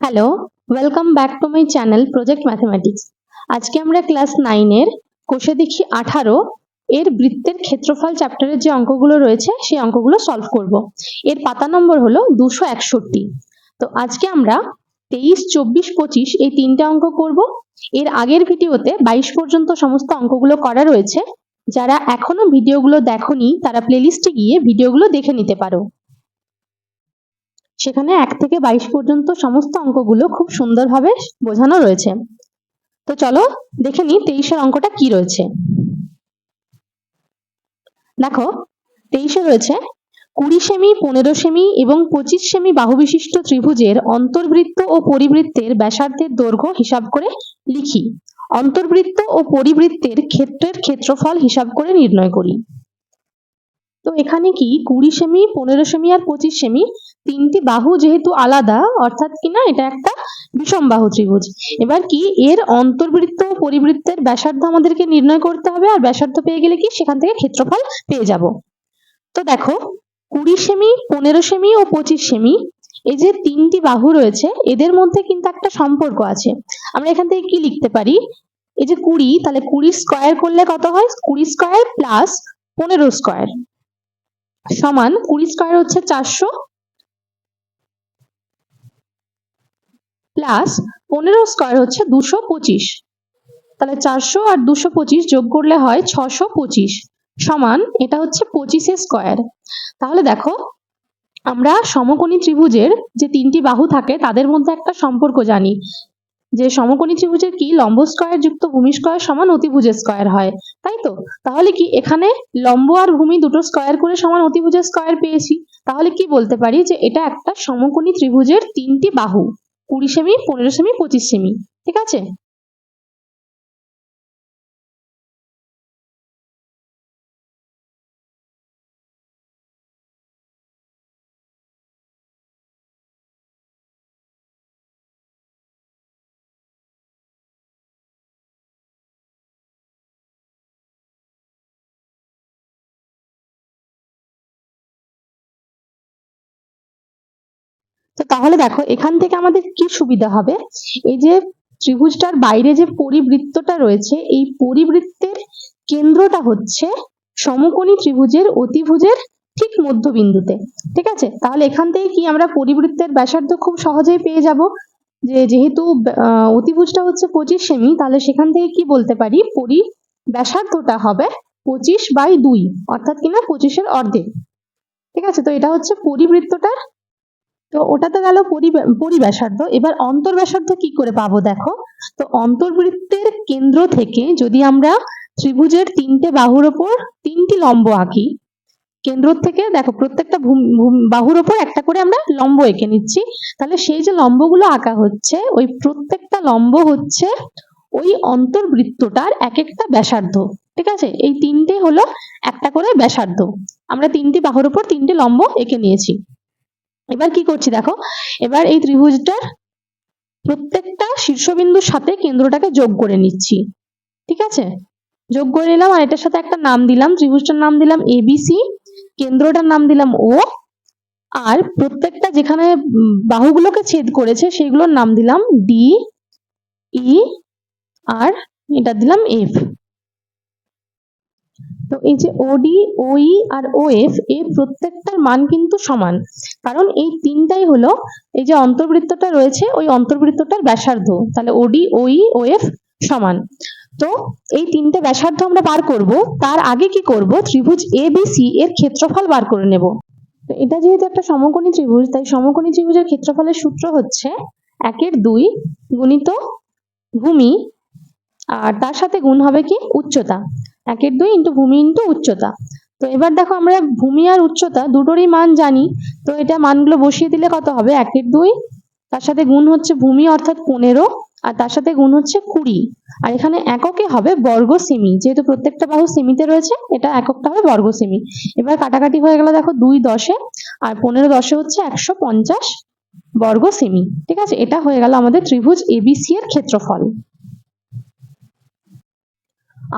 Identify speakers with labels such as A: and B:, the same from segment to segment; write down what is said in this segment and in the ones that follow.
A: Hello welcome back to my channel project mathematics আজকে আমরা class নাইনের কোষে দেখি আঠারো। এর বৃত্তের ক্ষেত্রফল চ্যাপ্টারের যে অঙ্কগুলো রয়েছে, সেই অঙ্কগুলো সলভ করব। এর পাতা নম্বর হলো দুশো একষট্টি। তো আজকে আমরা তেইশ, চব্বিশ, পঁচিশ এই তিনটে অঙ্ক করব। এর আগের ভিডিওতে বাইশ পর্যন্ত সমস্ত অঙ্কগুলো করা রয়েছে। যারা এখনও ভিডিওগুলো দেখোনি, তারা প্লেলিস্টে গিয়ে ভিডিওগুলো দেখে নিতে পারো। সেখানে এক থেকে বাইশ পর্যন্ত সমস্ত অঙ্কগুলো খুব সুন্দরভাবে বোঝানো রয়েছে। তো চলো দেখে নি তেইশের অঙ্কটা কি রয়েছে। দেখো, তেইশে রয়েছে, কুড়ি সেমি, পনেরো সেমি এবং পঁচিশ সেমি বাহুবিশিষ্ট ত্রিভুজের অন্তর্বৃত্ত ও পরিবৃত্তের ব্যাসার্ধের দৈর্ঘ্য হিসাব করে লিখি। অন্তর্বৃত্ত ও পরিবৃত্তের ক্ষেত্রের ক্ষেত্রফল হিসাব করে নির্ণয় করি। তো এখানে কি কুড়ি সেমি, পনেরো সেমি আর পঁচিশ সেমি, তিনটি বাহু যেহেতু আলাদা, অর্থাৎ কিনা এটা একটা বিষম বাহু ত্রিভুজ। এবার কি এর অন্তর্বৃত্ত পরিবৃত্তের ব্যাসার্ধ আমাদেরকে নির্ণয় করতে হবে, আর ব্যাসার্ধ পেয়ে গেলে কি, সেখান থেকে ক্ষেত্রফল পেয়ে যাব। তো দেখো, কুড়ি সেমি, পনেরো সেমি ও পঁচিশ সেমি, এই যে তিনটি বাহু রয়েছে, এদের মধ্যে কিন্তু একটা সম্পর্ক আছে। আমরা এখান থেকে কি লিখতে পারি? এই যে কুড়ি, তাহলে কুড়ি স্কোয়ার করলে কত হয়? কুড়ি স্কোয়ার প্লাস পনেরো স্কোয়ার। সমান কুড়ি স্কোয়ার হচ্ছে চারশো প্লাস পনেরো স্কোয়ার হচ্ছে দুশো পঁচিশ। তাহলে চারশো আর দুশো পঁচিশ যোগ করলে হয় ছশো পঁচিশ সমান এটা হচ্ছে পঁচিশে স্কোয়ার। তাহলে দেখো, আমরা সমকোণী ত্রিভুজের যে তিনটি বাহু থাকে তাদের মধ্যে একটা সম্পর্ক জানি। যে সমকোণী ত্রিভুজের কি লম্ব স্কয়ার যুক্ত ভূমি স্কয়ার সমান অতিভুজের স্কয়ার হয়, তাই তো? তাহলে কি এখানে লম্ব আর ভূমি দুটো স্কয়ার করে সমান অতিভুজের স্কয়ার পেয়েছি? তাহলে কি বলতে পারি যে এটা একটা সমকোণী ত্রিভুজের তিনটি বাহু, কুড়ি সেমি, পনেরো সেমি, পঁচিশ সেমি, ঠিক আছে? তো তাহলে দেখো, এখান থেকে আমাদের কি সুবিধা হবে? এই যে ত্রিভুজটার বাইরে যে পরিবৃত্তটা রয়েছে, এই পরিবৃত্তের কেন্দ্রটা হচ্ছে সমকোণী ত্রিভুজের অতিভুজের ঠিক মধ্যবিন্দুতে। ঠিক আছে? তাহলে এখান থেকে কি আমরা পরিবৃত্তের ব্যাসার্ধ খুব সহজেই পেয়ে যাব? যে যেহেতু অতিভুজটা হচ্ছে পঁচিশ সেমি, তাহলে সেখান থেকে কি বলতে পারি? পরি ব্যাসার্ধটা হবে পঁচিশ বাই দুই, অর্থাৎ কিনা পঁচিশের অর্ধেক। ঠিক আছে? তো এটা হচ্ছে পরিবৃত্তটার তো ওটা তো গেল পরি- পরিব্যাসার্ধ। এবার অন্তর্ব্যাসার্ধ কি করে পাবো দেখো? তো অন্তর্বৃত্তের কেন্দ্র থেকে যদি আমরা ত্রিভুজের তিনটে বাহুর ওপর তিনটি লম্ব আঁকি, কেন্দ্র থেকে দেখো প্রত্যেকটা বাহুর ওপর একটা করে আমরা লম্ব এঁকে নিচ্ছি। তাহলে সেই যে লম্বগুলো আঁকা হচ্ছে, ওই প্রত্যেকটা লম্ব হচ্ছে ওই অন্তর্বৃত্তটার এক একটা ব্যাসার্ধ। ঠিক আছে? এই তিনটে হলো একটা করে ব্যাসার্ধ। আমরা তিনটি বাহুর ওপর তিনটে লম্ব এঁকে নিয়েছি। এবার কি করছি দেখো? এবার এই ত্রিভুজটার প্রত্যেকটা শীর্ষবিন্দুর সাথে কেন্দ্রটাকে যোগ করে নিচ্ছি। ঠিক আছে? যোগ করে নিলাম আর এটার সাথে একটা নাম দিলাম। ত্রিভুজটার নাম দিলাম এবিসি কেন্দ্রটার নাম দিলাম ও আর প্রত্যেকটা যেখানে বাহুগুলোকে ছেদ করেছে, সেগুলোর নাম দিলাম ডি ই আর এটা দিলাম এফ তো এই যে ওডি ওই আর ওএফ এর প্রত্যেকটার মান কিন্তু সমান। কারণ এই তিনটাই হলো এই যে অন্তর্বৃত্তটা রয়েছে, ওই অন্তর্বৃত্তটার ব্যাসার্ধ। তাহলে ওডি ওই ওএফ সমান। তো এই তিনটে ব্যাসার্ধ আমরা বার করব, তার আগে কি করব? ত্রিভুজ এ বি সি এর ক্ষেত্রফল বার করে নেব। তো এটা যেহেতু একটা সমকোণী ত্রিভুজ, তাই সমকোণী ত্রিভুজের ক্ষেত্রফলের সূত্র হচ্ছে একের দুই গুণিত ভূমি, আর তার সাথে গুণ হবে কি? উচ্চতা। একের দুই ইন্টু ভূমি ইন্টু উচ্চতা। তো এবার দেখো আমরা ভূমি আর উচ্চতা দুটোরই মান জানি। তো এটা মানগুলো বসিয়ে দিলে কত হবে? একের দুই। তার সাথে গুণ হচ্ছে ভূমি অর্থাৎ পনেরো। আর তার সাথে গুণ হচ্ছে কুড়ি। আর এখানে এককে হবে বর্গ সেমি। যেহেতু প্রত্যেকটা বাহু সেমিতে রয়েছে, এটা এককটা হবে বর্গ সেমি। এবার কাটাকাটি হয়ে গেল দেখো দুই দশে। আর পনেরো দশে হচ্ছে একশো পঞ্চাশ বর্গ সেমি। ঠিক আছে? এটা হয়ে গেল আমাদের ত্রিভুজ এবিসি এর ক্ষেত্রফল।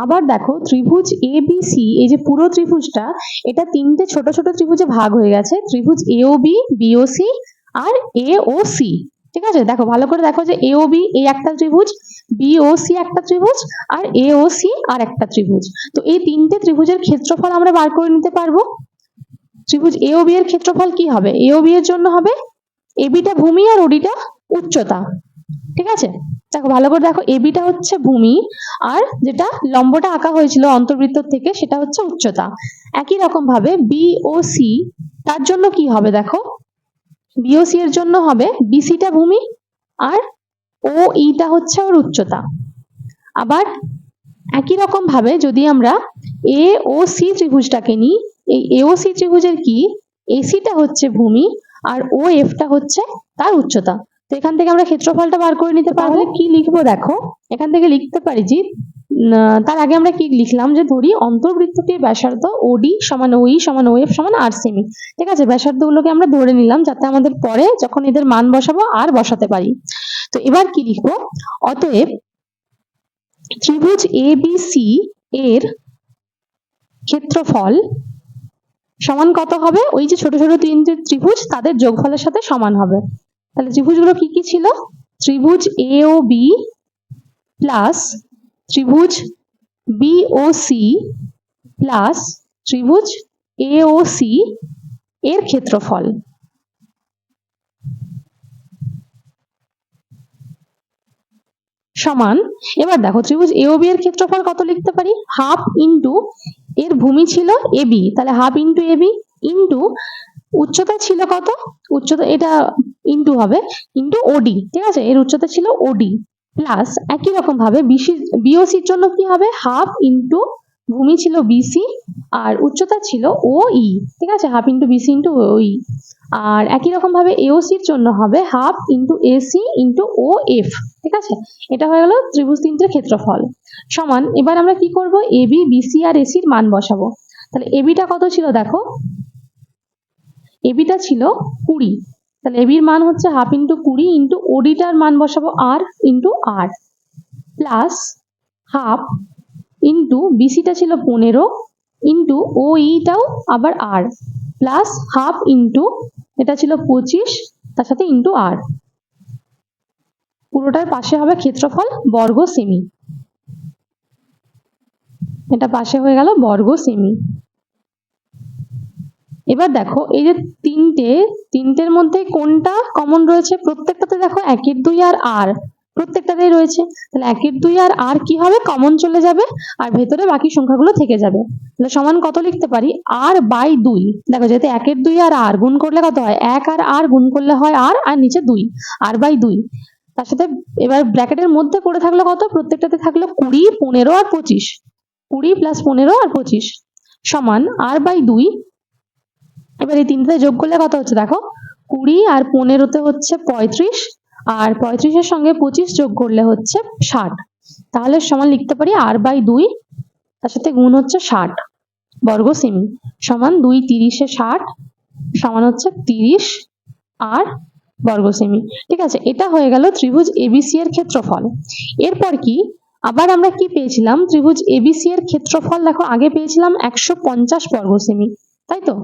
A: আবার দেখো ত্রিভুজ এ বি সি এই যে পুরো ত্রিভুজটা, এটা তিনটে ছোট ছোট ত্রিভুজে ভাগ হয়ে গেছে। ত্রিভুজ A O B B O C R A O C ঠিক আছে? দেখো, ভালো করে দেখো যে এ ও বি এই একটা ত্রিভুজ বি ও সি একটা ত্রিভুজ আর এ ও সি আর একটা ত্রিভুজ। তো এই তিনটে ত্রিভুজের ক্ষেত্রফল আমরা বার করে নিতে পারব। ত্রিভুজ এ ও বি এর ক্ষেত্রফল কি হবে? এ ও বি এর জন্য হবে এবিটা ভূমি আর ওডিটা উচ্চতা। ঠিক আছে? দেখো, ভালো করে দেখো এবিটা হচ্ছে ভূমি, আর যেটা লম্বটা আঁকা হয়েছিল অন্তর্বৃত্ত থেকে, সেটা হচ্ছে উচ্চতা। একই রকম ভাবে বি ও সি তার জন্য কি হবে দেখো? বিওসি এর জন্য হবে বিসিটা ভূমি, আর ও ইটা হচ্ছে ওর উচ্চতা। আবার একই রকম ভাবে যদি আমরা এ ও সি ত্রিভুজটাকে নিই, এই এ ও সি ত্রিভুজের কি? এসিটা হচ্ছে ভূমি, আর ও এফটা হচ্ছে তার উচ্চতা। তো এখান থেকে আমরা ক্ষেত্রফলটা বার করে নিতে পারব। কি লিখব দেখো? এখান থেকে লিখতে পারি আহ, তার আগে আমরা কি লিখলাম যে ধরি অন্তর্বৃত্তটির ব্যাসার্ধ ওডি সমান ওই সমান ওএফ সমান আর সেমি ঠিক আছে ব্যাসার্ধগুলোকে আমরা ধরে নিলাম যাতে আমাদের পরে যখন এদের মান বসাবো আর বসাতে পারি। তো এবার কি লিখব? অতএব ত্রিভুজ এ বি সি এর ক্ষেত্রফল সমান কত হবে? ওই যে ছোট ছোট তিনটে ত্রিভুজ তাদের যোগফলের সাথে সমান হবে। তাহলে ত্রিভুজগুলো কি কি ছিল? ত্রিভুজ এ ও বি প্লাস ত্রিভুজ বি ও সি প্লাস ত্রিভুজ এ ও সি এর ক্ষেত্রফল। সমান, এবার দেখো ত্রিভুজ এ ও বি এর ক্ষেত্রফল কত লিখতে পারি? হাফ ইন্টু এর ভূমি ছিল এ বি তাহলে half into A B into উচ্চতা ছিল কত? উচ্চতা, এটা ইন্টু হবে ইন্টু ওডি ঠিক আছে? এর উচ্চতা ছিল ওডি প্লাস একই রকম ভাবে বিওসির জন্য কি হবে? হাফ ইন্টু ভূমি ছিল বিসি আর উচ্চতা ছিল ও ই ঠিক আছে? Half into BC into O E আর একই রকম ভাবে এওসির জন্য হবে half into AC into O F ঠিক আছে? এটা হয়ে গেল ত্রিভুজ তিনটের ক্ষেত্রফল। সমান, এবার আমরা কি করব? এবি বিসি আর এসির মান বসাবো। তাহলে এবিটা কত ছিল দেখো? এবিটা ছিল কুড়ি তাহলে এবির মান হচ্ছে হাফ ইন্টু কুড়ি ইন্টু ওডিটার মান বসাবো r into r plus half into বিসিটা ছিল পনেরো ইন্টু ও ইটাও আবার আর প্লাস হাফ ইন্টু এটা ছিল পঁচিশ, তার সাথে ইন্টু আর পুরোটার পাশে হবে ক্ষেত্রফল বর্গ সেমি এটা পাশে হয়ে গেল বর্গ সেমি এবার দেখো এই যে তিনটে, তিনটের মধ্যে কোনটা কমন রয়েছে? প্রত্যেকটাতে দেখো একের দুই আর আর প্রত্যেকটাতেই রয়েছে। তাহলে একের দুই আর আর কি হবে? কমন চলে যাবে আর ভেতরে বাকি সংখ্যাগুলো থেকে যাবে। তাহলে সমান কত লিখতে পারি? আর বাই দুই। দেখো যেহেতু একের দুই আর আর গুণ করলে কত হয়? এক আর আর গুণ করলে হয় আর আর নিচে দুই। আর বাই দুই। তার সাথে এবার ব্র্যাকেটের মধ্যে পড়ে থাকল কত? প্রত্যেকটাতে থাকল কুড়ি, পনেরো আর পঁচিশ। কুড়ি প্লাস পনেরো আর পঁচিশ। সমান আর বাই দুই এবার এই তিনটাতে যোগ করলে কত হচ্ছে দেখো? কুড়ি আর পনেরোতে হচ্ছে পঁয়ত্রিশ আর পঁয়ত্রিশের সঙ্গে পঁচিশ যোগ করলে হচ্ছে ষাট। তাহলে সমান লিখতে পারি আর বাই দুই, তার সাথে গুণ হচ্ছে ষাট। বর্গ সেমি সমান দুই তিরিশে ষাট সমান হচ্ছে তিরিশ আর বর্গ সেমি। ঠিক আছে, এটা হয়ে গেল ত্রিভুজ এবিসি এর ক্ষেত্রফল। এরপর কি? আবার আমরা কি পেয়েছিলাম? ত্রিভুজ এবিসি এর ক্ষেত্রফল দেখো, আগে পেয়েছিলাম একশো পঞ্চাশ বর্গ সেমি, তাই তো?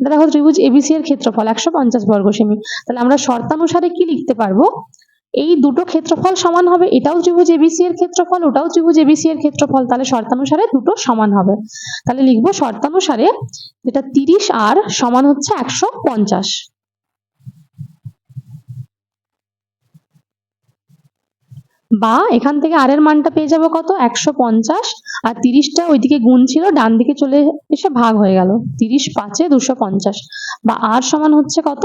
A: দেখো ত্রিভুজ এবিসি এর ক্ষেত্রফল একশো পঞ্চাশ বর্গ সেমি। তাহলে আমরা শর্তানুসারে কি লিখতে পারব? এই দুটো ক্ষেত্রফল সমান হবে, এটাও ত্রিভুজ এবিসি এর ক্ষেত্রফল, ওটাও ত্রিভুজ এবিসি এর ক্ষেত্রফল, তাহলে শর্তানুসারে দুটো সমান হবে। তাহলে লিখব শর্তানুসারে যেটা তিরিশ আর সমান হচ্ছে একশো পঞ্চাশ। বা এখান থেকে আর এর মানটা পেয়ে যাব কত? একশো পঞ্চাশ। আর তিরিশটা ওইদিকে গুণ ছিল, ডান দিকে চলে এসে ভাগ হয়ে গেল। তিরিশ পাঁচে দুশো পঞ্চাশ। বা আর সমান হচ্ছে কত?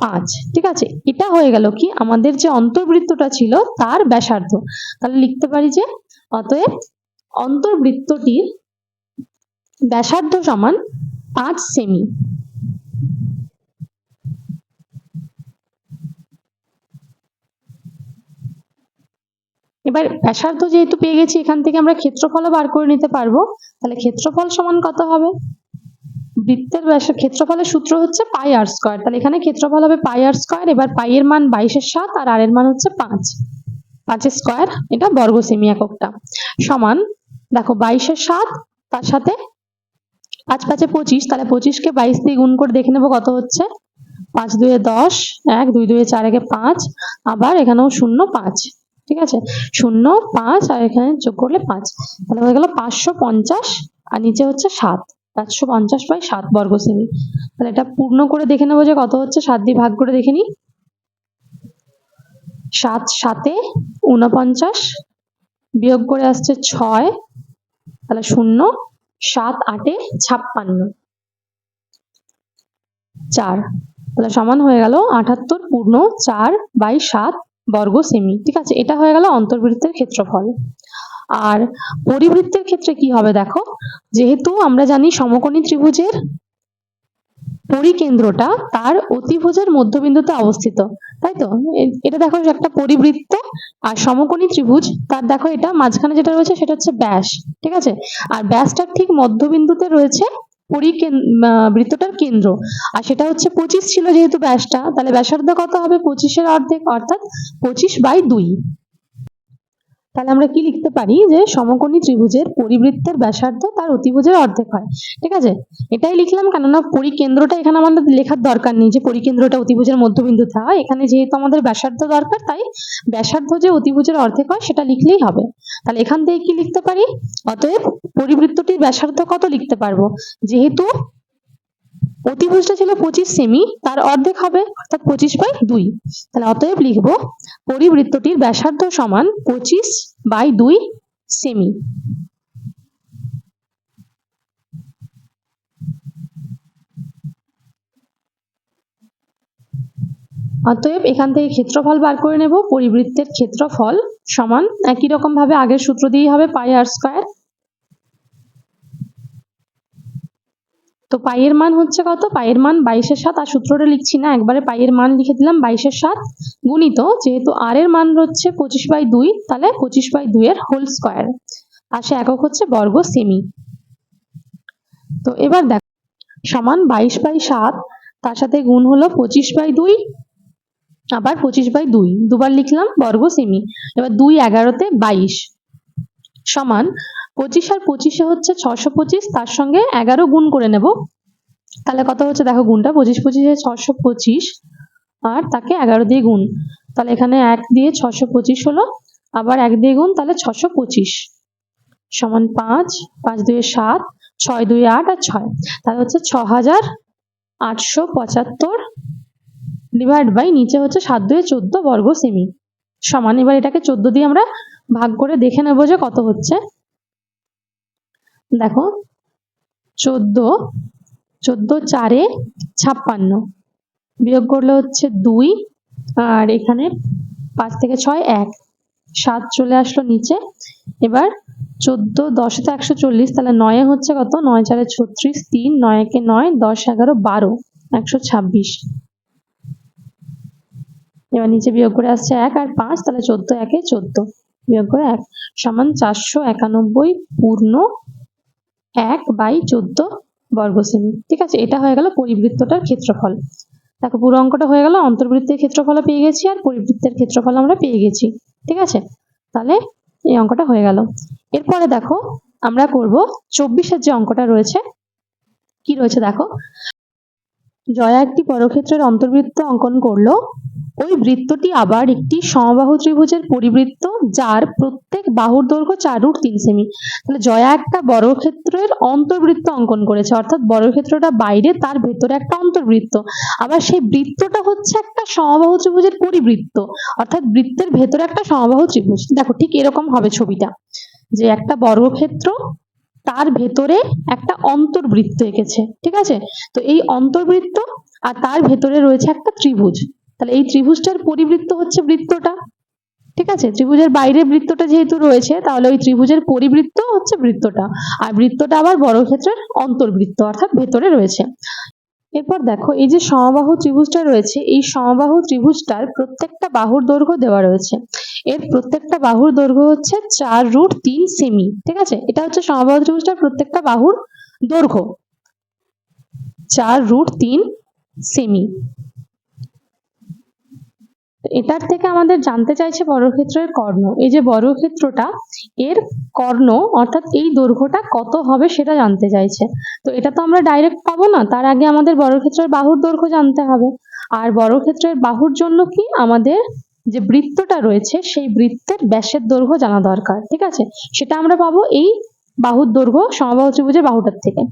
A: পাঁচ। ঠিক আছে? এটা হয়ে গেল কি? আমাদের যে অন্তর্বৃত্তটা ছিল, তার ব্যাসার্ধ। তাহলে লিখতে পারি যে, অতএব অন্তর্বৃত্তটির ব্যাসার্ধ সমান পাঁচ সেমি। এবার ব্যাসার্ধ যেহেতু পেয়ে গেছি, এখান থেকে আমরা ক্ষেত্রফলও বার করে নিতে পারব। তাহলে ক্ষেত্রফল সমান কত হবে? বৃত্তের ব্যাস, ক্ষেত্রফলের সূত্র হচ্ছে পাই আর স্কোয়ার তাহলে এখানে ক্ষেত্রফল হবে পাই আর স্কয়ার এবার পাই এর মান বাইশের সাত আর আর এর মান হচ্ছে পাঁচ। পাঁচের স্কয়ার এটা বর্গ সেমি এককটা সমান, দেখো বাইশের সাত, তার সাথে পাঁচ পাঁচে পঁচিশ, তাহলে পঁচিশকে বাইশ দিয়ে গুণ করে দেখে নেব কত হচ্ছে? পাঁচ দুয়ে দশ, এক, দুই দুয়ে চার, একে পাঁচ, আবার এখানেও শূন্য পাঁচ। ঠিক আছে? শূন্য, পাঁচ, আর এখানে যোগ করলে পাঁচ। তাহলে হয়ে গেল পাঁচশো পঞ্চাশ, আর নিচে হচ্ছে সাত। পাঁচশো পঞ্চাশ বাই সাত বর্গ সেমি। তাহলে এটা পূর্ণ করে দেখে নেব যে কত হচ্ছে। সাত দিয়ে ভাগ করে দেখে নিই সাত, সাতে ঊনপঞ্চাশ বিয়োগ করে আসছে ছয়। তাহলে শূন্য, সাত, আটে ছাপ্পান্ন। চার। তাহলে সমান হয়ে গেল আটাত্তর পূর্ণ চার বাই সাত বর্গ সেমি ঠিক আছে, এটা হয়ে গেল অন্তর্বৃত্তের ক্ষেত্রফল। আর পরিবৃত্তের ক্ষেত্রে কি হবে দেখো? যেহেতু আমরা জানি সমকোণী ত্রিভুজের পরিকেন্দ্রটা তার অতিভুজের মধ্যবিন্দুতে অবস্থিত, তাই তো? এটা দেখো একটা পরিবৃত্ত আর সমকোণী ত্রিভুজ, তার দেখো এটা মাঝখানে যেটা রয়েছে সেটা হচ্ছে ব্যাস, ঠিক আছে? আর ব্যাসটার ঠিক মধ্যবিন্দুতে রয়েছে আহ, বৃত্তটার কেন্দ্র। আর সেটা হচ্ছে পঁচিশ ছিল যেহেতু ব্যাসটা তাহলে ব্যাসার্ধ কত হবে? পঁচিশের অর্ধেক অর্থাৎ পঁচিশ বাই দুই। তাহলে আমরা কি লিখতে পারি? যে সমকোণী ত্রিভুজের পরিবৃত্তের ব্যাসার্ধ তার অতিভুজের অর্ধেক হয়। ঠিক আছে? এটাই লিখলাম কেননা পরিকেন্দ্রটা এখানে আমাদের লেখার দরকার নেই যে পরিকেন্দ্রটা অতিভুজের মধ্যবিন্দুতে হয় এখানে যেহেতু আমাদের ব্যাসার্ধ দরকার, তাই ব্যাসার্ধ যে অতিভুজের অর্ধেক হয় সেটা লিখলেই হবে। তাহলে এখান থেকে কি লিখতে পারি? অতএব পরিবৃত্তটির ব্যাসার্ধ কত লিখতে পারব? যেহেতু অতিভুজটা ছিল পঁচিশ সেমি তার অর্ধেক হবে অর্থাৎ পঁচিশ বাই দুই। তাহলে অতএব লিখব পরিবৃত্তটির ব্যাসার্ধ সমান পঁচিশ বাই দুই সেমি অতএব এখান থেকে ক্ষেত্রফল বার করে নেব, পরিবৃত্তের ক্ষেত্রফল সমান একই রকম ভাবে আগের সূত্র দিয়েই হবে পাই আর স্কয়ার তো পাইয়ের মান হচ্ছে কত? পাইয়ের মান বাইশের সাত, আর সূত্রটা লিখছি না, একবারে পাইয়ের মান লিখে দিলাম, বাইশের সাত গুণিত, যেহেতু আর এর মান হচ্ছে পঁচিশ বাই দুই, তাহলে পঁচিশ বাই দুই এর হোল স্কয়ার আর সে একক হচ্ছে বর্গ সেমি তো এবার দেখো, সমান বাইশ বাই সাত, তার সাথে গুণ হলো পঁচিশ বাই দুই, আবার পঁচিশ বাই দুই, দুবার লিখলাম বর্গ সেমি এবার দুই এগারোতে বাইশ, সমান পঁচিশ আর পঁচিশে হচ্ছে ছশো পঁচিশ, তার সঙ্গে এগারো গুণ করে নেব। তাহলে কত হচ্ছে? দেখো গুণটা, পঁচিশ পঁচিশে ছশো পঁচিশ আর তাকে এগারো দিয়ে গুণ। তাহলে এখানে এক দিয়ে ছশো পঁচিশ হলো, আবার এক দিয়ে গুণ, তাহলে ছশো পঁচিশ। সমান পাঁচ পাঁচ দুয়ে সাত, ছয় দুই আট আর ছয়। তাহলে হচ্ছে ছ হাজার আটশো পঁচাত্তর ডিভাইড বাই নিচে হচ্ছে সাত দুয়ে চোদ্দ বর্গ সেমি সমান, এবার এটাকে চোদ্দ দিয়ে আমরা ভাগ করে দেখে নেব যে কত হচ্ছে। দেখো, চোদ্দ চোদ্দ চারে ছাপ্পান্ন। বিয়োগ করলে হচ্ছে দুই, আর এখানে পাঁচ থেকে ছয়, এক। সাত চলে আসলো নিচে। এবার চোদ্দ, দশে তো একশো চল্লিশ, তাহলে নয়ে হচ্ছে কত? নয় চারে ছত্রিশ, তিন নয় একে নয়, দশ, এগারো, বারো, একশো ছাব্বিশ। এবার নিচে বিয়োগ করে আসছে এক আর পাঁচ, তাহলে চোদ্দ, একে চোদ্দ। বিয়োগ করে এক। সমান চারশো একানব্বই পূর্ণ এক বাই চোদ্দ বর্গ সেমি ঠিক আছে, এটা হয়ে গেল পরিবৃত্তটার ক্ষেত্রফল। দেখো, পুরো অঙ্কটা হয়ে গেল, অন্তর্বৃত্তের ক্ষেত্রফল পেয়ে গেছি আর পরিবৃত্তের ক্ষেত্রফল আমরা পেয়ে গেছি। ঠিক আছে? তাহলে এই অঙ্কটা হয়ে গেল। এরপরে দেখো, আমরা করব চব্বিশের যে অঙ্কটা রয়েছে, কি রয়েছে দেখো? জয়া একটি বর্গক্ষেত্রের অন্তর্বৃত্ত অঙ্কন করল ওই বৃত্তটি আবার একটি সমবাহু ত্রিভুজের পরিবৃত্ত, যার প্রত্যেক বাহুর দৈর্ঘ্য চার রুট তিন সেমি তাহলে জয়া একটা বর্গক্ষেত্রের অন্তর্বৃত্ত অঙ্কন করেছে, অর্থাৎ বর্গক্ষেত্রটা বাইরে, তার ভেতরে একটা অন্তর্বৃত্ত। আবার সেই বৃত্তটা হচ্ছে একটা সমবাহু ত্রিভুজের পরিবৃত্ত, অর্থাৎ বৃত্তের ভেতরে একটা সমবাহু ত্রিভুজ। দেখো ঠিক এরকম হবে ছবিটা, যে একটা বর্গক্ষেত্র তার ভেতরে একটা অন্তর্বৃত্ত এঁকেছে, ঠিক আছে? তো এই অন্তর্বৃত্ত আর তার ভেতরে রয়েছে একটা ত্রিভুজ। তাহলে এই ত্রিভুজটার পরিবৃত্ত হচ্ছে বৃত্তটা, ঠিক আছে? ত্রিভুজের বাইরে বৃত্তটা যেহেতু রয়েছে, তাহলে ওই ত্রিভুজের পরিবৃত্ত হচ্ছে বৃত্তটা। আর বৃত্তটা আবার বর্গক্ষেত্রের অন্তর্বৃত্ত, অর্থাৎ ভেতরে রয়েছে। এরপর দেখো, এই যে সমবাহু ত্রিভুজটা রয়েছে, এই সমবাহু ত্রিভুজটার প্রত্যেকটা বাহুর দৈর্ঘ্য দেওয়া রয়েছে। এর প্রত্যেকটা বাহুর দৈর্ঘ্য হচ্ছে চার রুট তিন সেমি, ঠিক আছে? এটা হচ্ছে সমবাহু ত্রিভুজটার প্রত্যেকটা বাহুর দৈর্ঘ্য। চার রুট তিন সেমি। এটার থেকে আমাদের জানতে চাইছে বর্গক্ষেত্রের কর্ণ। এই যে বর্গক্ষেত্রটা, এর কর্ণ অর্থাৎ এই দৈর্ঘ্যটা কত হবে সেটা জানতে চাইছে। তো এটা তো আমরা ডাইরেক্ট পাবো না, তার আগে আমাদের বর্গক্ষেত্রের বাহুর দৈর্ঘ্য জানতে হবে। আর বর্গক্ষেত্রের বাহুর জন্য কি আমাদের যে বৃত্তটা রয়েছে, সেই বৃত্তের ব্যাসের দৈর্ঘ্য জানা দরকার, ঠিক আছে? সেটা আমরা পাবো এই বাহুর দৈর্ঘ্য সমবাহু ত্রিভুজের বাহুটার থেকে।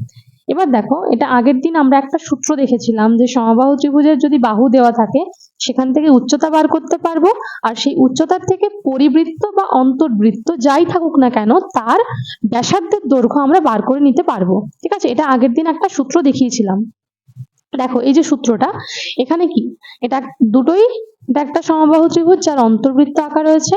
A: এবার দেখো, এটা আগের দিন আমরা একটা সূত্র দেখেছিলাম যে সমবাহু ত্রিভুজের যদি বাহু দেওয়া থাকে, সেখান থেকে উচ্চতা বার করতে পারব, আর সেই উচ্চতার থেকে পরিবৃত্ত বা অন্তর্বৃত্ত যাই থাকুক না কেন, তার ব্যাসার্ধের দৈর্ঘ্য আমরা বার করে নিতে পারব। ঠিক আছে? এটা আগের দিন একটা সূত্র দেখিয়েছিলাম। দেখো, এই যে সূত্রটা, এখানে কি? এটা দুটোই এটা একটা সমবাহু ত্রিভুজ যার অন্তর্বৃত্ত আকার রয়েছে,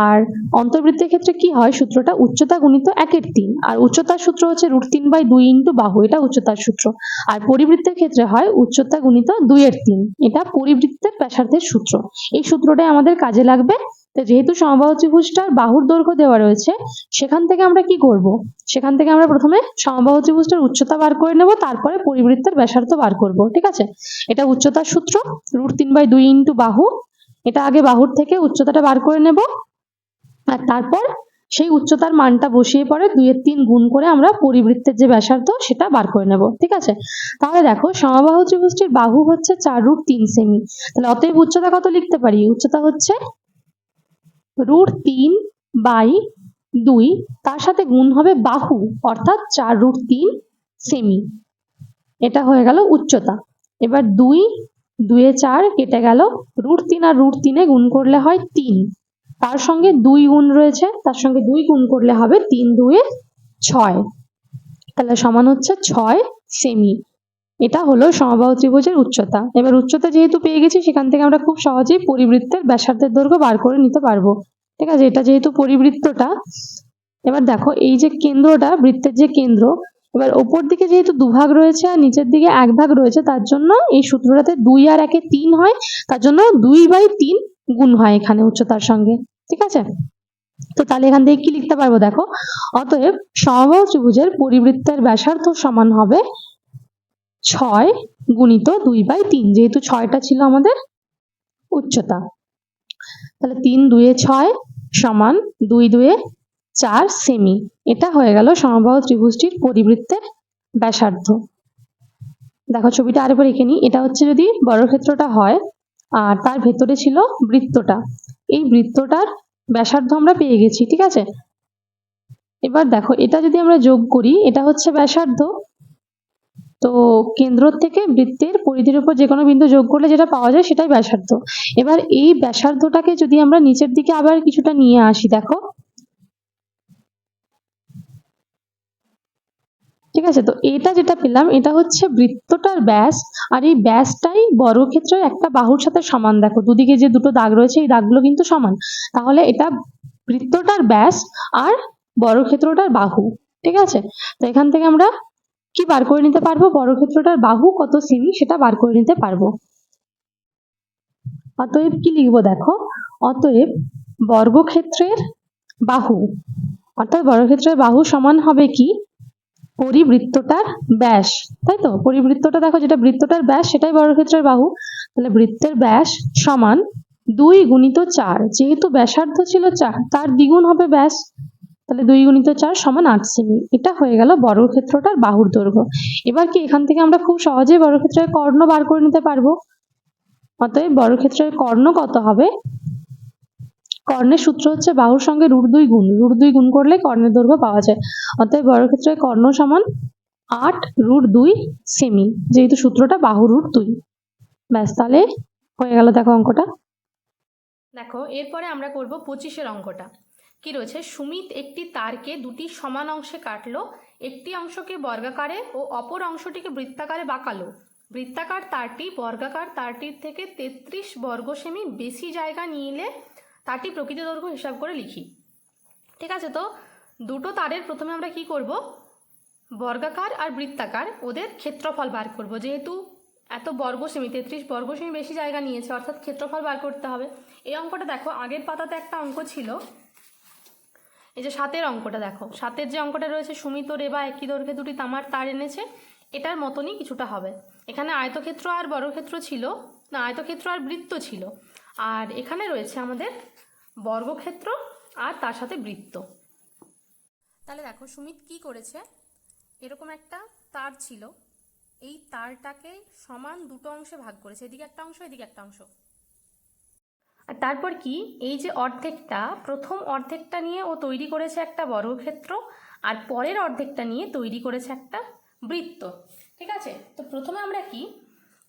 A: আর অন্তর্বৃত্তের ক্ষেত্রে কি হয়? সূত্রটা উচ্চতা গুণিত একের তিন, আর উচ্চতার সূত্র হচ্ছে রুট তিন বাই দুই ইন্টু বাহু, এটা উচ্চতার সূত্র। আর পরিবৃত্তের ক্ষেত্রে হয় উচ্চতা গুণিত দুইয়ের তিন, এটা পরিবৃত্তের ব্যাসার্ধের সূত্র। এই সূত্রটাই আমাদের কাজে লাগবে তো যেহেতু সমবাহু ত্রিভুজটার বাহুর দৈর্ঘ্য দেওয়া রয়েছে, সেখান থেকে আমরা কি করব? সেখান থেকে আমরা প্রথমে সমবাহু ত্রিভুজটার উচ্চতা বার করে নেব, তারপরে পরিবৃত্তের ব্যাসার্ধ বার করব, ঠিক আছে? এটা উচ্চতার সূত্র, রুট তিন বাই দুই ইন্টু বাহু, এটা আগে বাহুর থেকে উচ্চতাটা বার করে নেব, আর তারপর সেই উচ্চতার মানটা বসিয়ে পরে দুইয়ের তিন গুণ করে আমরা পরিবৃত্তের যে ব্যাসার্ধ, সেটা বার করে নেব, ঠিক আছে? তাহলে দেখো সমবাহু ত্রিভুজটির বাহু হচ্ছে চার রুট তিন সেমি, তাহলে অতএব উচ্চতা কত লিখতে পারি? উচ্চতা হচ্ছে রুট তিন বাই দুই, তার সাথে গুণ হবে বাহু, অর্থাৎ চার রুট তিন সেমি এটা হয়ে গেল উচ্চতা। এবার দুই, দুয়ে চার কেটে গেল রুট তিন আর রুট তিনে গুণ করলে হয় তিন। তার সঙ্গে দুই গুণ রয়েছে, তার সঙ্গে দুই গুণ করলে হবে তিন দুয়ে ছয়। তাহলে সমান হচ্ছে ছয় সেমি এটা হলো সমবাহু ত্রিভুজের উচ্চতা। এবার উচ্চতা যেহেতু পেয়ে গেছি, সেখান থেকে আমরা খুব সহজেই পরিবৃত্তের ব্যাসার্ধের দৈর্ঘ্য বার করে নিতে পারব। ঠিক আছে? এটা যেহেতু পরিবৃত্তটা, এবার দেখো এই যে কেন্দ্রটা, বৃত্তের যে কেন্দ্র, এবার ওপর দিকে যেহেতু দুভাগ রয়েছে আর নিচের দিকে এক ভাগ রয়েছে, তার জন্য এই সূত্রটাতে দুই আর একে তিন হয়, তার জন্য দুই বাই তিন গুণ হয় এখানে উচ্চতার সঙ্গে। ঠিক আছে? তো তাহলে এখান থেকে কি লিখতে পারব দেখো? অতএব সমবাহু ত্রিভুজের পরিবৃত্তের ব্যাসার্ধ সমান হবে ছয় গুণিত দুই বাই তিন, যেহেতু ছয়টা ছিল আমাদের উচ্চতা। তাহলে তিন দুয়ে ছয় সমান দুই দুয়ে চার সেমি। এটা হয়ে গেল সমবাহু ত্রিভুজটির পরিবৃত্তের ব্যাসার্ধ। দেখো ছবিটা আরেকবার এঁকে নিই। এটা হচ্ছে যদি বর্গক্ষেত্রটা হয়, আর তার ভেতরে ছিল বৃত্তটা। এই বৃত্তটার ব্যাসার্ধ আমরা পেয়ে গেছি, ঠিক আছে? এবার দেখো, এটা যদি আমরা যোগ করি, এটা হচ্ছে ব্যাসার্ধ তো কেন্দ্র থেকে বৃত্তের পরিধির উপর যে কোনো বিন্দু যোগ করলে যেটা পাওয়া যায় সেটাই ব্যাসার্ধ। এবার এই ব্যাসার্ধটাকে যদি আমরা নিচের দিকে আবার কিছুটা নিয়ে আসি, দেখো। ঠিক আছে? তো এটা যেটা পেলাম, এটা হচ্ছে বৃত্তটার ব্যাস, আর এই ব্যাসটাই বর্গক্ষেত্রের একটা বাহুর সাথে সমান। দেখো, দুদিকে যে দুটো দাগ রয়েছে, এই দাগগুলো কিন্তু সমান। তাহলে এটা বৃত্তটার ব্যাস আর বর্গক্ষেত্রটার বাহু। ঠিক আছে? তো এখান থেকে আমরা কি বার করে নিতে পারব? বর্গক্ষেত্রটার বাহু, কত সেমি সেটা বার করে নিতে পারব। অতএব কি লিখব দেখো? অতএব বর্গক্ষেত্রের বাহু। অর্থাৎ বর্গক্ষেত্রের বাহু সমান হবে কি? পরিবৃত্তটার ব্যাস। তাই তো? পরিবৃত্তটা দেখো, যেটা বৃত্তটার ব্যাস, সেটাই বর্গক্ষেত্রের বাহু। তাহলে বৃত্তের ব্যাস সমান দুই গুণিত চার। যেহেতু ব্যাসার্ধ ছিল চার, তার দ্বিগুণ হবে ব্যাস। তাহলে দুই গুণিত চার সমান আট সেমি এটা হয়ে গেল বর্গক্ষেত্রটার বাহুর দৈর্ঘ্য। এবার কি এখান থেকে আমরা খুব সহজেই বর্গক্ষেত্রের কর্ণ বার করে নিতে পারব? অতএব বর্গক্ষেত্রের কর্ণ কত হবে? কর্ণের সূত্র হচ্ছে বাহুর সঙ্গে রুট দুই গুণ। রুট দুই গুণ করলে কর্ণের দৈর্ঘ্য পাওয়া যায়। অতএব বর্গক্ষেত্রের কর্ণ সমান আট রুট দুই সেমি, যেহেতু সূত্রটা বাহু রুট দুই। ব্যাস, তাহলে হয়ে গেল দেখো অঙ্কটা।
B: দেখো, এরপরে আমরা করব পঁচিশের অঙ্কটা। কি রয়েছে? সুমিত একটি তারকে দুটি সমান অংশে কাটলো, একটি অংশকে বর্গাকারে ও অপর অংশটিকে বৃত্তাকারে বাঁকালো। বৃত্তাকার তারটি বর্গাকার তারটির থেকে তেত্রিশ বর্গ সেমি বেশি জায়গা নিলে তারটি প্রকৃত দৈর্ঘ্য হিসাব করে লিখি। ঠিক আছে তো? দুটো তারের প্রথমে আমরা কি করব? বর্গাকার আর বৃত্তাকার, ওদের ক্ষেত্রফল বার করব। যেহেতু এত বর্গ সেমি তেত্রিশ বর্গ সেমি বেশি জায়গা নিয়েছে, অর্থাৎ ক্ষেত্রফল বার করতে হবে। এই অঙ্কটা দেখো, আগের পাতাতে একটা অঙ্ক ছিল এই যে সাতের অঙ্কটা দেখো। সাতের যে অঙ্কটা রয়েছে, সুমিত, রেবা, একই দৈর্ঘ্যে দুটি তামার, তার এনেছে। এটার মতনই কিছুটা হবে। এখানে আয়তক্ষেত্র আর বর্গক্ষেত্র ছিল, না, আয়তক্ষেত্র আর বৃত্ত ছিল। আর এখানে রয়েছে আমাদের বর্গক্ষেত্র আর তার সাথে বৃত্ত। তাহলে দেখো, সুমিত কি করেছে? এরকম একটা তার ছিল। এই তারটাকে সমান দুটো অংশে ভাগ করেছে। এদিকে একটা অংশ, এদিকে একটা অংশ। তারপর কি? এই যে অর্ধেকটা, প্রথম অর্ধেকটা নিয়ে ও তৈরি করেছে একটা বর্গক্ষেত্র আর পরের অর্ধেকটা নিয়ে তৈরি করেছে একটা বৃত্ত। ঠিক আছে? তো প্রথমে আমরা কি?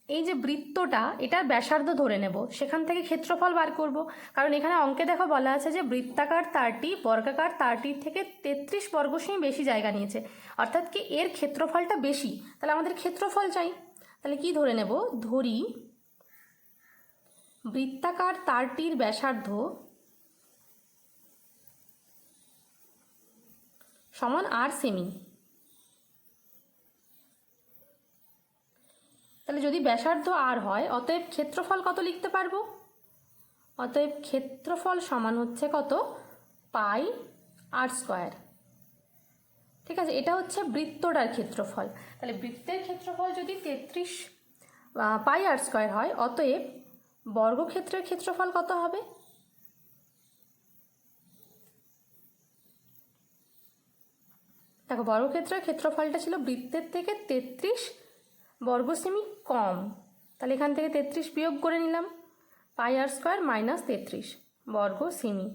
B: এই যে বৃত্তটা এটার ব্যাসার্ধ ধরে নেব। সেখান থেকে ক্ষেত্রফল বার করব। কারণ এখানে অঙ্কে দেখো বলা আছে যে বৃত্তাকার তারটি, বর্গাকার তারটির থেকে তেত্রিশ বর্গসেমি বেশি জায়গা নিয়েছে। অর্থাৎ কি এর ক্ষেত্রফলটা বেশি। তাহলে আমাদের ক্ষেত্রফল চাই। তাহলে কি ধরে নেব? ধরি বৃত্তাকার তারটির ব্যাসার্ধ সমান আর সেমি তাহলে যদি ব্যাসার্ধ আর হয়, অতএব ক্ষেত্রফল কত লিখতে পারব? অতএব ক্ষেত্রফল সমান হচ্ছে কত? পাই আর স্কোয়ার ঠিক আছে, এটা হচ্ছে বৃত্তটার ক্ষেত্রফল। তাহলে বৃত্তের ক্ষেত্রফল যদি তেত্রিশ পাই আর স্কোয়ার হয়, অতএব বর্গক্ষেত্রের ক্ষেত্রফল কত হবে? দেখো, বর্গক্ষেত্রের ক্ষেত্রফলটা ছিল বৃত্তের থেকে তেত্রিশ বর্গ সেমি কম। তাহলে এখান থেকে তেত্রিশ বিয়োগ করে নিলাম। পাই আর স্কোয়ার মাইনাস তেত্রিশ বর্গ সেমি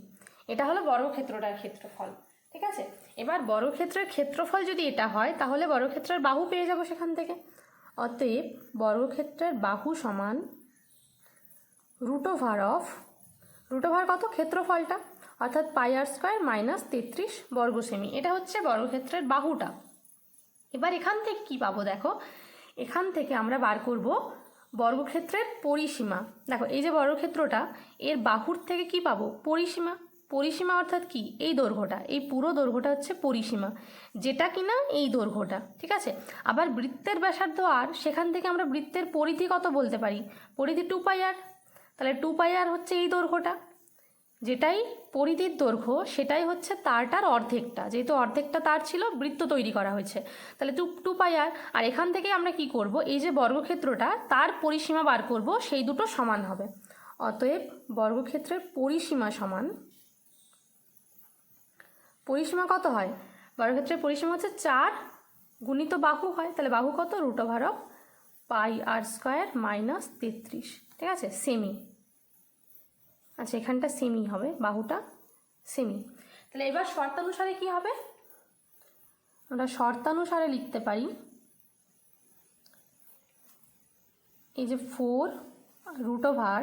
B: এটা হলো বর্গক্ষেত্রটার ক্ষেত্রফল, ঠিক আছে? এবার বর্গক্ষেত্রের ক্ষেত্রফল যদি এটা হয়, তাহলে বর্গক্ষেত্রের বাহু পেয়ে যাব সেখান থেকে। অতএব বর্গক্ষেত্রের বাহু সমান root over of root over কত? ক্ষেত্রফলটা। অর্থাৎ পাই আর স্কোয়ার মাইনাস তেত্রিশ বর্গ সেমি এটা হচ্ছে বর্গক্ষেত্রের বাহুটা। এবার এখান থেকে কি পাবো দেখো? এখান থেকে আমরা বার করব বর্গক্ষেত্রের পরিসীমা। দেখো, এই যে বর্গক্ষেত্রটা, এর বাহুর থেকে কি পাবো? পরিসীমা। পরিসীমা অর্থাৎ কি? এই দৈর্ঘ্যটা। এই পুরো দৈর্ঘ্যটা হচ্ছে পরিসীমা। যেটা কিনা এই দৈর্ঘ্যটা। ঠিক আছে? আবার বৃত্তের ব্যাসার্ধ আর সেখান থেকে আমরা বৃত্তের পরিধি কত বলতে পারি? পরিধি টু পাই আর তাহলে টু পাই আর হচ্ছে এই দৈর্ঘ্যটা। যেটাই পরিধির দৈর্ঘ্য, সেটাই হচ্ছে তারটার অর্ধেকটা। যেহেতু অর্ধেকটা তার ছিল, বৃত্ত তৈরি করা হয়েছে। তাহলে টু টু পাই আর আর এখান থেকে আমরা কি করব? এই যে বর্গক্ষেত্রটা, তার পরিসীমা বার করব, সেই দুটো সমান হবে। অতএব বর্গক্ষেত্রের পরিসীমা সমান, পরিসীমা কত হয়? বর্গক্ষেত্রের পরিসীমা হচ্ছে চার গুণিত বাহু হয়, তাহলে বাহু কত? Root over of pi r square minus তেত্রিশ। ঠিক আছে? সেমি আচ্ছা এখানটা সেমি হবে, বাহুটা সেমি তাহলে এবার শর্তানুসারে কি হবে? আমরা শর্তানুসারে লিখতে পারি, এই যে four root over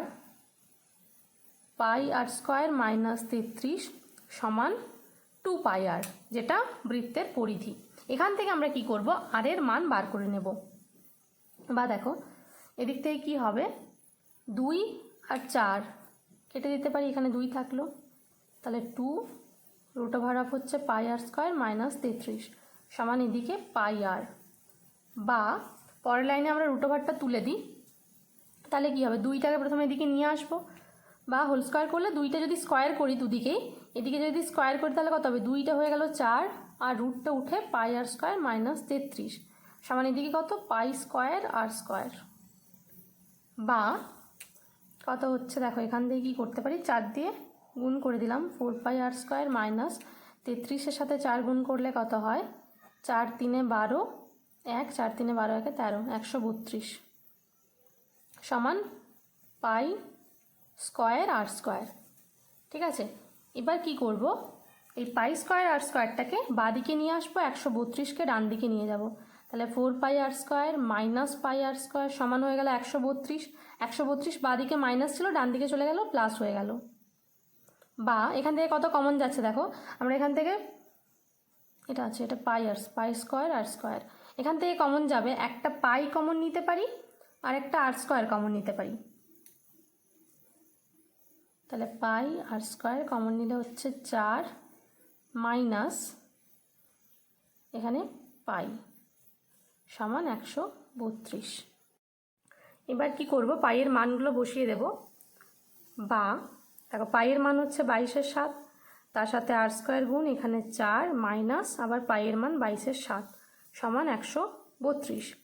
B: pi r square minus তেত্রিশ সমান টু পাই আর যেটা বৃত্তের পরিধি। এখান থেকে আমরা কি করব? আর এর মান বার করে নেব। বা দেখো, এদিক থেকে কি হবে? দুই আর চার কেটে দিতে পারি, এখানে দুই থাকল। তাহলে টু রুট ওভার অফ হচ্ছে পাই আর স্কোয়ার মাইনাস তেত্রিশ। সমান এদিকে পাই আর বা পরের লাইনে আমরা রুট ওভারটা তুলে দিই। তাহলে কী হবে? দুইটাকে প্রথমে এদিকে নিয়ে আসব। বা হোল স্কোয়ার করলে দুইটা যদি স্কোয়ার করি দুদিকেই, এদিকে যদি স্কোয়ার করি তাহলে কত হবে? দুইটা হয়ে গেল চার, আর রুটটা উঠে পাই আর স্কোয়ার মাইনাস তেত্রিশ। সমান এদিকে কত? পাই স্কোয়ার আর স্কোয়ার বা কত হচ্ছে, দেখো এখান থেকে কী করতে পারি? চার দিয়ে গুণ করে দিলাম four pi r square minus তেত্রিশের সাথে চার গুণ করলে কত হয়? চার তিনে বারো, এক, চার তিনে বারো, একে তেরো, একশো বত্রিশ সমান পাই স্কোয়ার আর স্কোয়ার ঠিক আছে? এবার কি করব? এই পাই স্কোয়ার আর স্কোয়ারটাকে বাদিকে নিয়ে আসব, একশো বত্রিশকে ডান দিকে নিয়ে যাব। তাহলে four pi r square minus pi r square সমান হয়ে গেল একশো বত্রিশ। একশো বত্রিশ বাদিকে মাইনাস ছিল ডান দিকে চলে গেল প্লাস হয়ে গেল। বা এখান থেকে কত কমন যাচ্ছে দেখো, আমরা এখান থেকে এটা আছে, এটা পাই আর পাই স্কোয়ার আর স্কোয়ার এখান থেকে কমন যাবে, একটা পাই কমন নিতে পারি, আর একটা আর স্কোয়ার কমন নিতে পারি। তাহলে পাই আর স্কোয়ার কমন নিলে হচ্ছে চার মাইনাস এখানে পাই সমান একশো বত্রিশ। এবার কি করব? পায়ের মানগুলো বসিয়ে দেব। বা, দেখো পায়ের মান হচ্ছে বাইশের সাত, তার সাথে আর স্কোয়ার গুণ, এখানে চার মাইনাস আবার পায়ের মান বাইশের সাত, সমান একশো বত্রিশ।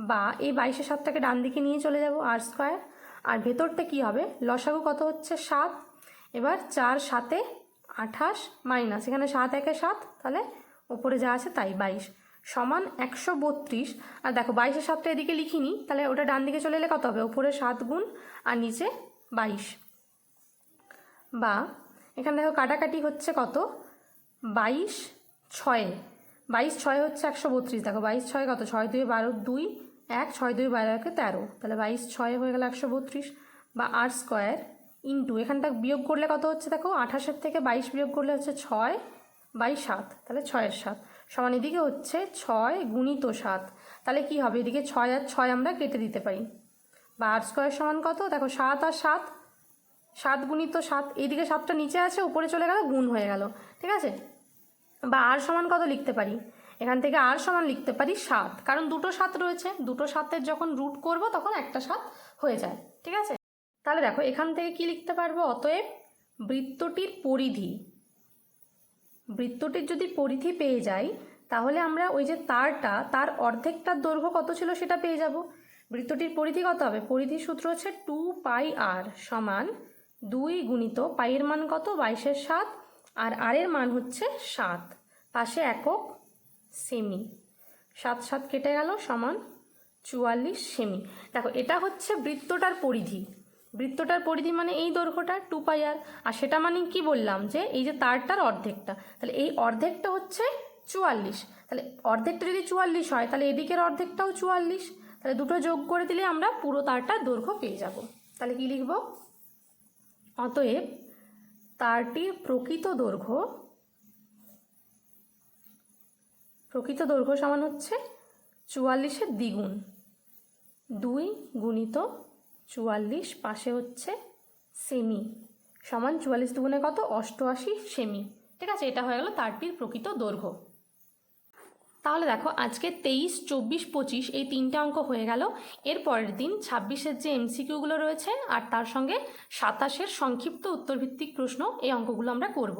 B: বা, এই বাইশের সাতটাকে ডান দিকে নিয়ে চলে যাব, আর স্কোয়ার। আর ভেতরটা কি হবে? লসাগু কত হচ্ছে? সাত। এবার চার সাতে আঠাশ মাইনাস, এখানে সাত একে সাত, তাহলে ওপরে যা আছে তাই বাইশ। সমান একশো বত্রিশ। আর দেখো, বাইশের সাতটা এদিকে লিখিনি, তাহলে ওটা ডান দিকে চলে এলে কত হবে? ওপরে সাত গুণ, আর নিচে বাইশ। বা এখানে দেখো, কাটাকাটি হচ্ছে কত? বাইশ ছয়ে। বাইশ ছয় হচ্ছে একশো বত্রিশ। দেখো, বাইশ ছয় কত? ছয় দুই বারো দুই এক, ছয় দুই বারো একে তেরো। তাহলে বাইশ ছয় হয়ে গেল একশো বত্রিশ বা আর স্কোয়ার ইন্টু, এখানটা বিয়োগ করলে কত হচ্ছে দেখো? আঠাশের থেকে বাইশ বিয়োগ করলে হচ্ছে ছয় বাই সাত। তাহলে ছয়ের সাত। সমান এদিকে হচ্ছে ছয় গুণিত সাত। তাহলে কি হবে? এদিকে ছয় আর ছয় আমরা কেটে দিতে পারি। বা আর স্কোয়ার সমান কত? দেখো সাত আর সাত সাত গুণিত সাত এইদিকে সাতটা নিচে আছে, উপরে চলে গেল, গুণ হয়ে গেল। ঠিক আছে? বা আর সমান কত লিখতে পারি? এখান থেকে আর সমান লিখতে পারি সাত। কারণ দুটো সাত রয়েছে, দুটো সাতের যখন রুট করব, তখন একটা সাত হয়ে যায়। ঠিক আছে? তাহলে দেখো, এখান থেকে কি লিখতে পারব? অতএব বৃত্তটির পরিধি বৃত্তটির যদি পরিধি পেয়ে যাই, তাহলে আমরা ওই যে তারটা, তার অর্ধেকটার দৈর্ঘ্য কত ছিল সেটা পেয়ে যাব। বৃত্তটির পরিধি কত হবে? পরিধির সূত্র হচ্ছে টু পাই আর সমান দুই গুণিত পাইয়ের মান কত? বাইশের সাত। আর আরের মান হচ্ছে সাত। পাশে একক সেমি সাত সাত কেটে গেল, সমান চুয়াল্লিশ সেমি দেখো, এটা হচ্ছে বৃত্তটার পরিধি। বৃত্তটার পরিধি মানে এই দৈর্ঘ্যটা টু পাই আর আর সেটা মানে কি বললাম যে এই যে তারটার অর্ধেকটা, তাহলে এই অর্ধেকটা হচ্ছে চুয়াল্লিশ। তাহলে অর্ধেকটা যদি চুয়াল্লিশ হয়, তাহলে এদিকের অর্ধেকটাও চুয়াল্লিশ। তাহলে দুটো যোগ করে দিলে আমরা পুরো তারটার দৈর্ঘ্য পেয়ে যাব। তাহলে কি লিখব? অতএব তারটির প্রকৃত দৈর্ঘ্য প্রকৃত দৈর্ঘ্য সমান হচ্ছে চুয়াল্লিশের দ্বিগুণ, দুই গুণিত চুয়াল্লিশ, পাশে হচ্ছে সেমি সমান চুয়াল্লিশ দুগুণে কত? অষ্টআশি সেমি ঠিক আছে? এটা হয়ে গেল তারটির প্রকৃত দৈর্ঘ্য। তাহলে দেখো, আজকে তেইশ, চব্বিশ, পঁচিশ, এই তিনটে অঙ্ক হয়ে গেল। এর পরের দিন ছাব্বিশের যে এমসিকিউগুলো রয়েছে, আর তার সঙ্গে সাতাশের সংক্ষিপ্ত উত্তরভিত্তিক প্রশ্ন, এই অঙ্কগুলো আমরা করব।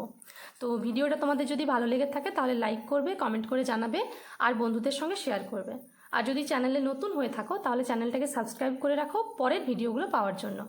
B: তো ভিডিওটা তোমাদের যদি ভালো লেগে থাকে, তাহলে লাইক করবে কমেন্ট করে জানাবে, আর বন্ধুদের সঙ্গে শেয়ার করবে। আর যদি চ্যানেলে নতুন হয়ে থাকো, তাহলে চ্যানেলটাকে সাবস্ক্রাইব করে রাখো পরের ভিডিওগুলো পাওয়ার জন্য।